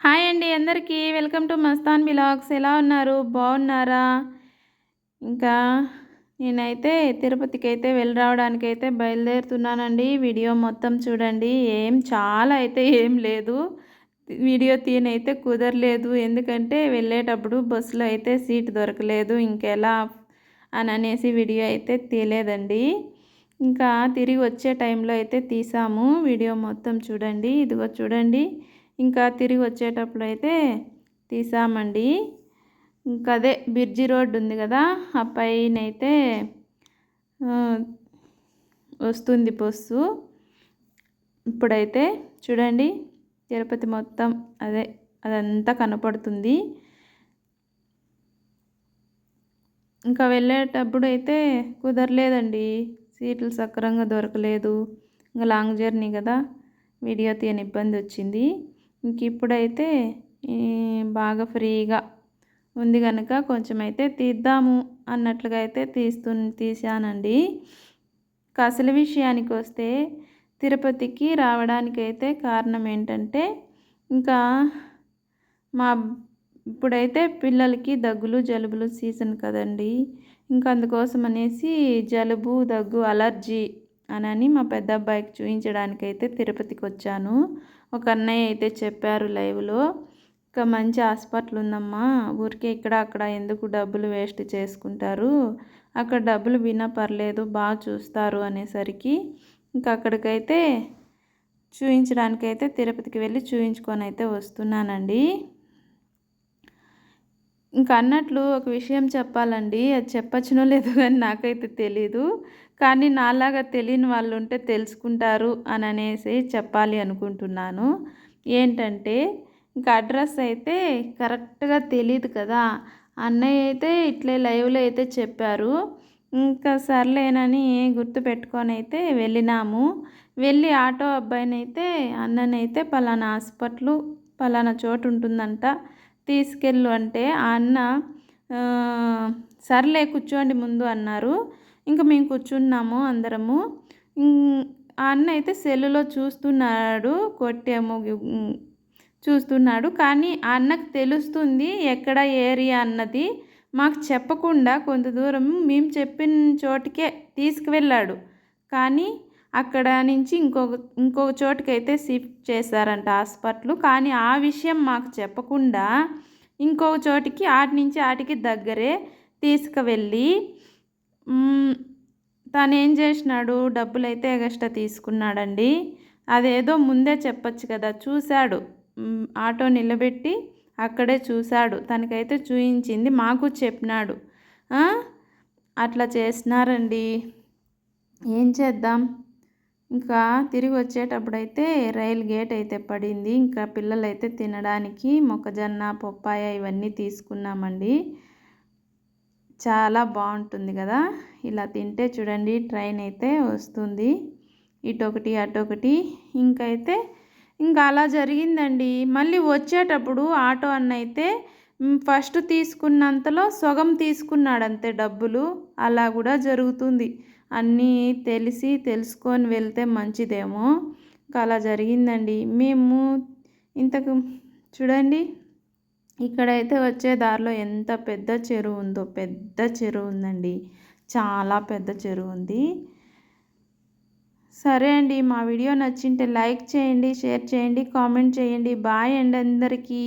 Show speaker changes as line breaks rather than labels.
Hi అండి అందరికీ. Welcome to Mastan vlogs. ఎలా ఉన్నారు? బాగున్నారా? ఇంకా నేనైతే తిరుపతికి అయితే వెళ్ళి రావడానికి అయితే బయలుదేరుతున్నానండి. వీడియో మొత్తం చూడండి. ఏం చాలా అయితే ఏం లేదు. వీడియో తీయనైతే కుదరలేదు. ఎందుకంటే వెళ్ళేటప్పుడు బస్సులో అయితే సీట్ దొరకలేదు. ఇంకెలా అని అనేసి వీడియో అయితే తీయలేదండి. ఇంకా తిరిగి వచ్చే టైంలో అయితే తీసాము. వీడియో మొత్తం చూడండి. ఇదిగో చూడండి. ఇంకా తిరిగి వచ్చేటప్పుడు అయితే తీసామండి. ఇంకా అదే బిర్జి రోడ్డు ఉంది కదా ఆ పైన అయితే వస్తుంది బస్సు. ఇప్పుడైతే చూడండి తిరుపతి మొత్తం అదే అదంతా కనపడుతుంది. ఇంకా వెళ్ళేటప్పుడు అయితే కుదరలేదండి సీట్లు సక్రంగా దొరకలేదు. ఇంకా లాంగ్ జర్నీ కదా వీడియో తీయని ఇబ్బంది వచ్చింది. ఇంక ఇప్పుడైతే బాగా ఫ్రీగా ఉంది కనుక కొంచెం అయితే తీద్దాము అన్నట్లుగా అయితే తీస్తు తీసానండి అసలు విషయానికి వస్తే తిరుపతికి రావడానికైతే కారణం ఏంటంటే ఇంకా మా ఇప్పుడైతే పిల్లలకి దగ్గులు జలుబులు సీజన్ కదండి. ఇంకా అందుకోసం అనేసి జలుబు దగ్గు అలర్జీ అని మా పెద్ద అబ్బాయికి చూపించడానికి అయితే తిరుపతికి వచ్చాను ఒక అన్నయ్య అయితే చెప్పారు లైవ్లో ఇంకా మంచి హాస్పిటల్ ఉందమ్మా ఊరికే ఇక్కడ అక్కడ ఎందుకు డబ్బులు వేస్ట్ చేసుకుంటారు? అక్కడ డబ్బులు వినా పర్లేదు బాగా చూస్తారు అనేసరికి ఇంకా అక్కడికైతే చూపించడానికైతే తిరుపతికి వెళ్ళి చూపించుకొని అయితే వస్తున్నానండి. ఇంకా అన్నట్లు ఒక విషయం చెప్పాలండి. అది చెప్పచ్చునో లేదో కానీ నాకైతే తెలీదు. కానీ నాలాగా తెలియని వాళ్ళు ఉంటే తెలుసుకుంటారు అని అనేసి చెప్పాలి అనుకుంటున్నాను. ఏంటంటే ఇంకా అడ్రస్ అయితే కరెక్ట్గా తెలియదు కదా. అన్నయ్య అయితే ఇట్లే లైవ్లో అయితే చెప్పారు. ఇంకా సర్లేనని గుర్తు పెట్టుకొని అయితే వెళ్ళినాము. వెళ్ళి ఆటో అబ్బాయినైతే అయితే అన్ననైతే పలానా హాస్పిటల్ పలానా చోటు ఉంటుందంట తీసుకెళ్ళు అంటే ఆ అన్న సర్లే కూర్చోండి ముందు అన్నారు. ఇంకా మేము కూర్చున్నాము అందరము. ఆ అన్న అయితే సెల్లులో చూస్తున్నాడు కొట్టాము చూస్తున్నాడు. కానీ ఆ అన్నకు తెలుస్తుంది ఎక్కడ ఏరియా అన్నది. మాకు చెప్పకుండా కొంత దూరం మేము చెప్పిన చోటికే తీసుకువెళ్ళాడు. కానీ అక్కడ నుంచి ఇంకొక ఇంకొక చోటుకైతే షిఫ్ట్ చేశారంట హాస్పిటల్. కానీ ఆ విషయం మాకు చెప్పకుండా ఇంకొక చోటికి ఆటి నుంచి ఆటికి దగ్గరే తీసుకువెళ్ళి తను ఏం చేసినాడు? డబ్బులు అయితే ఎగస్ట్రా తీసుకున్నాడండి. అదేదో ముందే చెప్పచ్చు కదా చూశాడు. ఆటో నిలబెట్టి అక్కడే చూశాడు. తనకైతే చూయించింది మాకు చెప్పినాడు. అట్లా చేసినారండి. ఏం చేద్దాం? ఇంకా తిరిగి వచ్చేటప్పుడైతే రైలు గేట్ అయితే పడింది. ఇంకా పిల్లలైతే తినడానికి మొక్కజొన్న పప్పాయ ఇవన్నీ తీసుకున్నామండి. చాలా బాగుంటుంది కదా? ఇలా తింటే చూడండి ట్రైన్ అయితే వస్తుంది. ఇటొకటి అటొకటి. ఇంకైతే ఇంకా అలా జరిగిందండి. మళ్ళీ వచ్చేటప్పుడు ఆటో అన్న అయితే ఫస్ట్ తీసుకున్నంతలో సగం తీసుకున్నాడంతే డబ్బులు. అలా కూడా జరుగుతుంది. అన్నీ తెలిసి తెలుసుకొని వెళ్తే మంచిదేమో. ఇంకా అలా జరిగిందండి. మేము ఇంతకు చూడండి ఇక్కడైతే వచ్చే దారిలో ఎంత పెద్ద చెరువు ఉందో పెద్ద చెరువు ఉందండి. చాలా పెద్ద చెరువు ఉంది. సరే అండి మా వీడియో నచ్చింటే లైక్ చేయండి షేర్ చేయండి కామెంట్ చేయండి. బాయ్ అండి అందరికీ.